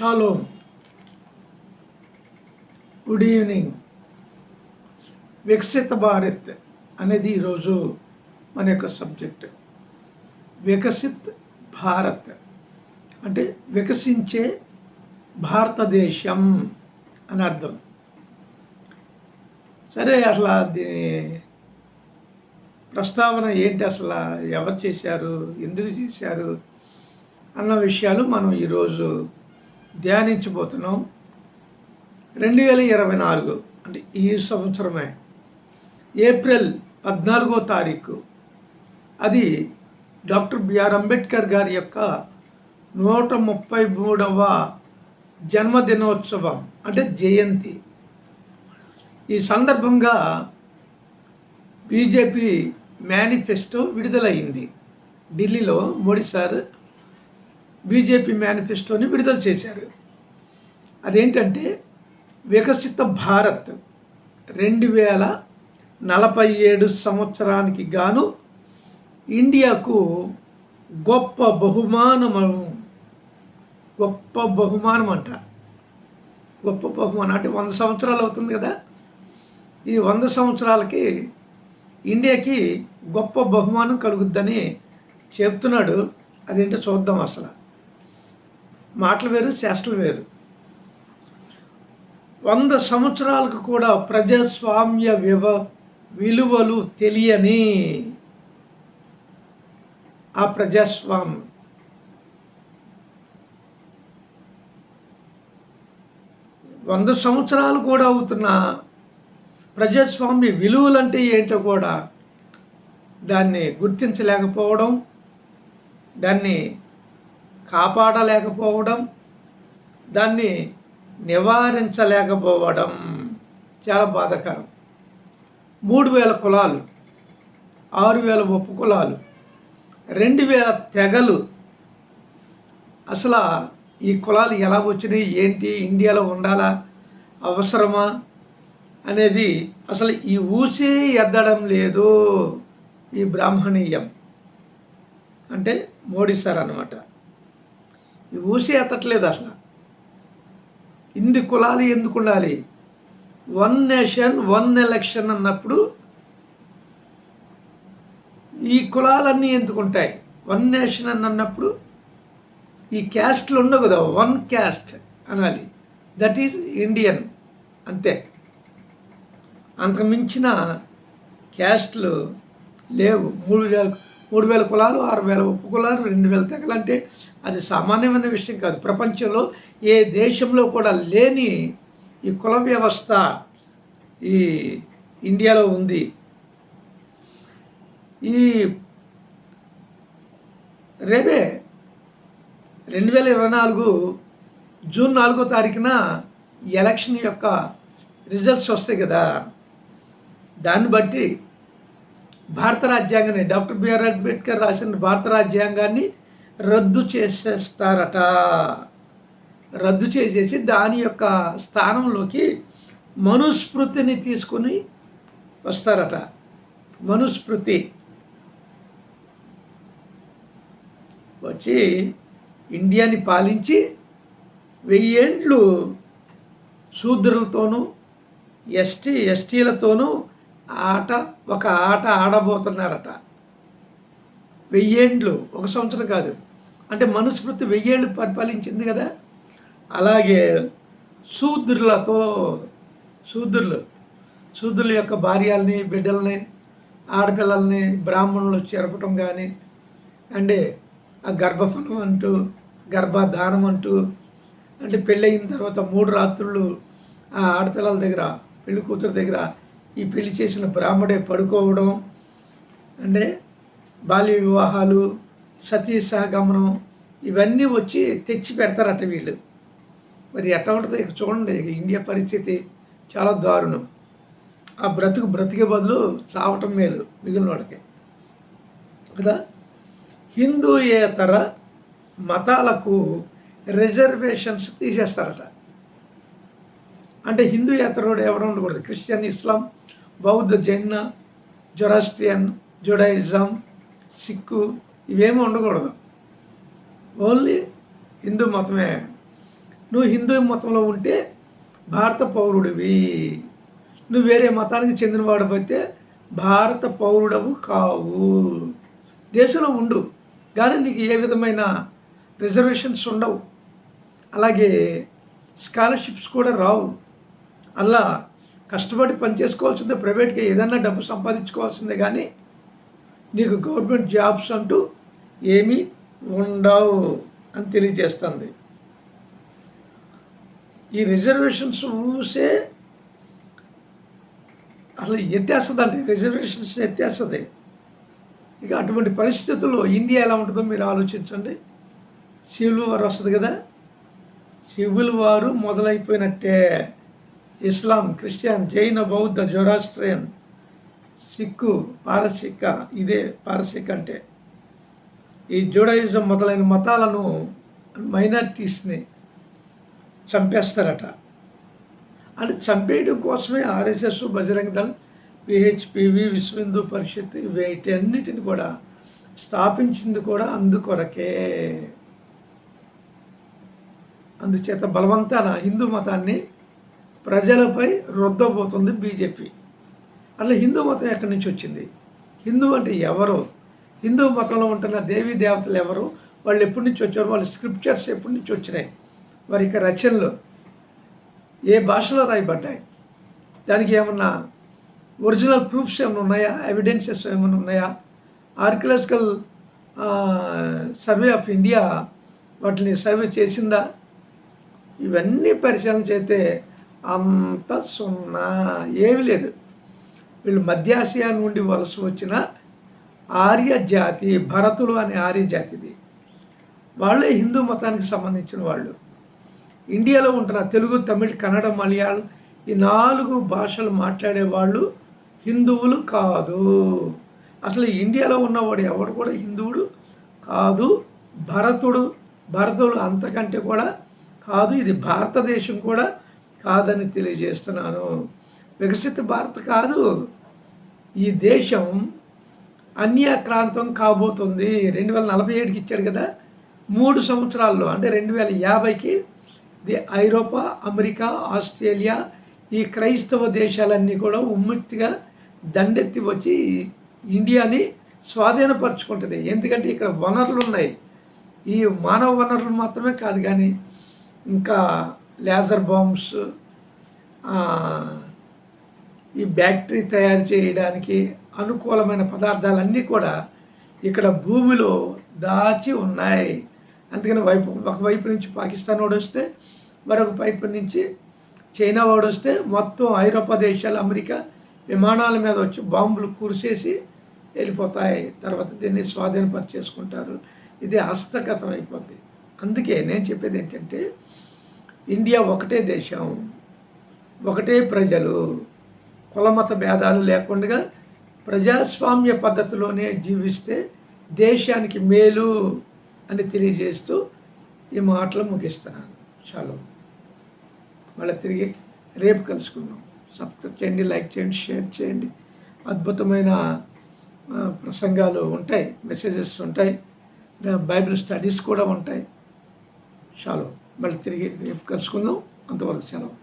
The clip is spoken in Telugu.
షాలోమ్ గుడ్ ఈవినింగ్ వికసిత భారత్ అనేది ఈరోజు మన యొక్క సబ్జెక్ట్ వికసిత్ భారత్ అంటే వికసించే భారతదేశం అని అర్థం. సరే అసలు దీని ప్రస్తావన ఏంటి? అసలు ఎవరు చేశారు? ఎందుకు చేశారు? అన్న విషయాలు మనం ఈరోజు ధ్యానించబోతున్నాం. రెండు వేల ఇరవై నాలుగు అంటే ఈ సంవత్సరమే ఏప్రిల్ పద్నాలుగో తారీఖు అది డాక్టర్ బిఆర్ అంబేద్కర్ గారి యొక్క నూట ముప్పై మూడవ జన్మదినోత్సవం అంటే జయంతి. ఈ సందర్భంగా బీజేపీ మేనిఫెస్టో విడుదలయ్యింది. ఢిల్లీలో మోడీ సార్ బీజేపీ మేనిఫెస్టోని విడుదల చేశారు. అదేంటంటే వికసిత భారత్ రెండు వేల నలభై ఏడు సంవత్సరానికి గాను ఇండియాకు గొప్ప బహుమానము గొప్ప బహుమానం అంట గొప్ప బహుమానం. అంటే వంద సంవత్సరాలు అవుతుంది కదా. ఈ వంద సంవత్సరాలకి ఇండియాకి గొప్ప బహుమానం కలుగుద్దని చెప్తున్నాడు. అదేంటో చూద్దాం అసలు. మాటలు వేరు చేష్టలు వేరు. వంద సంవత్సరాలకు కూడా ప్రజాస్వామ్య వివ విలువలు తెలియని ఆ ప్రజాస్వామ్యం. వంద సంవత్సరాలు కూడా అవుతున్న ప్రజాస్వామ్య విలువలంటే ఏంటో కూడా దాన్ని గుర్తించలేకపోవడం దాన్ని కాపాడలేకపోవడం దాన్ని నివారించలేకపోవడం చాలా బాధాకరం. మూడు వేల కులాలు ఆరు వేల ఉప కులాలు రెండు వేల తెగలు. అసలు ఈ కులాలు ఎలా వచ్చినాయి? ఏంటి? ఇండియాలో ఉండాలా? అవసరమా? అనేది అసలు ఈ ఊసే ఎద్దడం లేదు ఈ బ్రాహ్మణీయం. అంటే మోడీ సార్ అనమాట ఊసి ఎత్తట్లేదు అసలు. ఇన్ని కులాలు ఎందుకు ఉండాలి? వన్ నేషన్ వన్ ఎలక్షన్ అన్నప్పుడు ఈ కులాలన్నీ ఎందుకు ఉంటాయి? వన్ నేషన్ అని అన్నప్పుడు ఈ క్యాస్ట్లు ఉండవు కదా వన్ క్యాస్ట్ అనాలి. దట్ ఈజ్ ఇండియన్ అంతే. అంతకు మించిన క్యాస్ట్లు లేవు. మూడు వేల మూడు వేల కులాలు ఆరు వేల ఉప్పు కులాలు రెండు వేల తెగలంటే అది సామాన్యమైన విషయం కాదు. ప్రపంచంలో ఏ దేశంలో కూడా లేని ఈ కుల వ్యవస్థ ఈ ఇండియాలో ఉంది. ఈ రేపే రెండు వేల ఇరవై నాలుగు జూన్ నాలుగో తారీఖున ఎలక్షన్ యొక్క రిజల్ట్స్ వస్తాయి కదా. దాన్ని బట్టి భారత రాజ్యాంగాన్ని డాక్టర్ బిఆర్ అంబేద్కర్ రాసిన భారత రాజ్యాంగాన్ని రద్దు చేసేస్తారట. రద్దు చేసేసి దాని యొక్క స్థానంలోకి మనుస్మృతిని తీసుకుని వస్తారట. మనుస్మృతి. వచ్చి ఇండియాని పాలించి వెయ్యేండ్లు శూద్రులతోనూ ఎస్టీ ఎస్టీలతోనూ ఆట ఒక ఆట ఆడబోతున్నారట. వెయ్యేండ్లు ఒక సంవత్సరం కాదు. అంటే మనుస్మృతి వెయ్యేళ్ళు పరిపాలించింది కదా. అలాగే శూద్రులతో శూద్రులు శూద్రుల యొక్క భార్యల్ని బిడ్డల్ని ఆడపిల్లల్ని బ్రాహ్మణులు చెరపటం కానీ అంటే ఆ గర్భఫలం అంటూ గర్భధానం అంటూ అంటే పెళ్ళయిన తర్వాత మూడు రాత్రులు ఆ ఆడపిల్లల దగ్గర పెళ్ళి కూతురు దగ్గర ఈ పెళ్ళి చేసిన బ్రాహ్మడే పడుకోవడం అంటే బాల్య వివాహాలు సతీ సహగమనం ఇవన్నీ వచ్చి తెచ్చి పెడతారట వీళ్ళు. మరి ఎట్లా ఉంటుంది ఇక చూడండి ఇండియా పరిస్థితి చాలా దారుణం. ఆ బ్రతుకు బ్రతికే బదులు చావటం మేలు మిగిలిన వాడికి కదా? హిందూయేతర మతాలకు రిజర్వేషన్స్ తీసేస్తారట. అంటే హిందూ హిందూయేతరుడు ఎవరు ఉండకూడదు. క్రిస్టియన్ ఇస్లాం బౌద్ధ జైన జొరాస్ట్రియన్ జుడాయిజం సిక్కు ఇవేమీ ఉండకూడదు. ఓన్లీ హిందూ మతమే. నువ్వు హిందూ మతంలో ఉంటే భారత పౌరుడివి. నువ్వు వేరే మతానికి చెందినవాడిపోతే భారత పౌరుడవు కావు. దేశంలో ఉండు. కానీ నీకు ఏ విధమైన రిజర్వేషన్స్ ఉండవు. అలాగే స్కాలర్షిప్స్ కూడా రావు. అలా కష్టపడి పని చేసుకోవాల్సిందే ప్రైవేట్గా ఏదన్నా డబ్బు సంపాదించుకోవాల్సిందే కానీ నీకు గవర్నమెంట్ జాబ్స్ అంటూ ఏమీ ఉండవు అని తెలియజేస్తుంది. ఈ రిజర్వేషన్స్ ఊసే అసలు ఎత్తేస్తుందండి రిజర్వేషన్స్ ఎత్తేస్తుంది ఇక అటువంటి పరిస్థితుల్లో ఇండియా ఎలా ఉంటుందో మీరు ఆలోచించండి. సివిల్ వార్ వస్తుంది కదా సివిల్ వారు మొదలైపోయినట్టే. ఇస్లాం క్రిస్టియన్ జైన బౌద్ధ జొరాస్ట్రియన్ సిక్కు పారసిక ఇదే పారసిక అంటే. ఈ జూడాయిజం మొదలైన మతాలను మైనారిటీస్ని చంపేస్తారట. అంటే చంపేయడం కోసమే ఆర్ఎస్ఎస్ బజరంగ దళ్ పిహెచ్పివి విశ్వ హిందూ పరిషత్ వీటన్నిటిని కూడా స్థాపించింది కూడా అందుకొరకే. అందుచేత బలవంతాన హిందూ మతాన్ని ప్రజలపై రుద్దబోతుంది బీజేపీ. అసలు హిందూ మతం ఎక్కడి నుంచి వచ్చింది? హిందూ అంటే ఎవరు? హిందూ మతంలో ఉంటున్న దేవీ దేవతలు ఎవరు? వాళ్ళు ఎప్పటి నుంచి వచ్చారు? వాళ్ళ స్క్రిప్చర్స్ ఎప్పటి నుంచి వచ్చినాయి? వారి యొక్క రచనలు ఏ భాషలో రాయబడ్డాయి? దానికి ఏమన్నా ఒరిజినల్ ప్రూఫ్స్ ఏమైనా ఉన్నాయా? ఎవిడెన్సెస్ ఏమైనా ఉన్నాయా? ఆర్కియలాజికల్ సర్వే ఆఫ్ ఇండియా వాటిని సర్వే చేసిందా? ఇవన్నీ పరిశీలన చేస్తే అంత సున్నా ఏమీ లేదు. వీళ్ళు మధ్యాసియా నుండి వలస వచ్చిన ఆర్య జాతి భరతులు అనే ఆర్య జాతిది. వాళ్ళే హిందూ మతానికి సంబంధించిన వాళ్ళు. ఇండియాలో ఉంటున్న తెలుగు తమిళ్ కన్నడ మలయాళం ఈ నాలుగు భాషలు మాట్లాడే వాళ్ళు హిందువులు కాదు. అసలు ఇండియాలో ఉన్నవాడు ఎవడు కూడా హిందువుడు కాదు భరతుడు భరతుడు అంతకంటే కూడా కాదు. ఇది భారతదేశం కూడా కాదని తెలియజేస్తున్నాను. వికసిత భారత్ కాదు. ఈ దేశం అన్యాక్రాంతం కాబోతుంది. రెండు వేల నలభై ఏడుకి ఇచ్చాడు కదా. మూడు సంవత్సరాల్లో అంటే రెండు వేల యాభైకి ఇది ఐరోపా అమెరికా ఆస్ట్రేలియా ఈ క్రైస్తవ దేశాలన్నీ కూడా ఉమ్మిట్టిగా దండెత్తి వచ్చి ఇండియాని స్వాధీనపరుచుకుంటుంది. ఎందుకంటే ఇక్కడ వనరులు ఉన్నాయి ఈ మానవ వనరులు మాత్రమే కాదు కానీ ఇంకా లేజర్ బాంబ్స్ ఈ బ్యాటరీ తయారు చేయడానికి అనుకూలమైన పదార్థాలన్నీ కూడా ఇక్కడ భూమిలో దాచి ఉన్నాయి. అందుకని వైపు ఒకవైపు నుంచి పాకిస్తాన్ వాడు వస్తే మరొక వైపు నుంచి చైనా వాడు వస్తే మొత్తం ఐరోపా దేశాలు అమెరికా విమానాల మీద వచ్చి బాంబులు కురిసేసి వెళ్ళిపోతాయి. తర్వాత దీన్ని స్వాధీనపరిచేసుకుంటారు. ఇది హస్తగతం అయిపోద్ది. అందుకే నేను చెప్పేది ఏంటంటే ఇండియా ఒకటే దేశం ఒకటే ప్రజలు కులమత భేదాలు లేకుండా ప్రజాస్వామ్య పద్ధతిలోనే జీవిస్తే దేశానికి మేలు అని తెలియజేస్తూ ఈ మాటలు ముగిస్తున్నాను. చాలా మళ్ళీ తిరిగి రేపు కలుసుకుందాం. సబ్స్క్రైబ్ చేయండి లైక్ చేయండి షేర్ చేయండి. అద్భుతమైన ప్రసంగాలు ఉంటాయి మెసేజెస్ ఉంటాయి. బైబిల్ స్టడీస్ కూడా ఉంటాయి. చాలా మళ్ళీ తిరిగి రేపు కలుసుకుందాం. అంతవరకు సెలవు.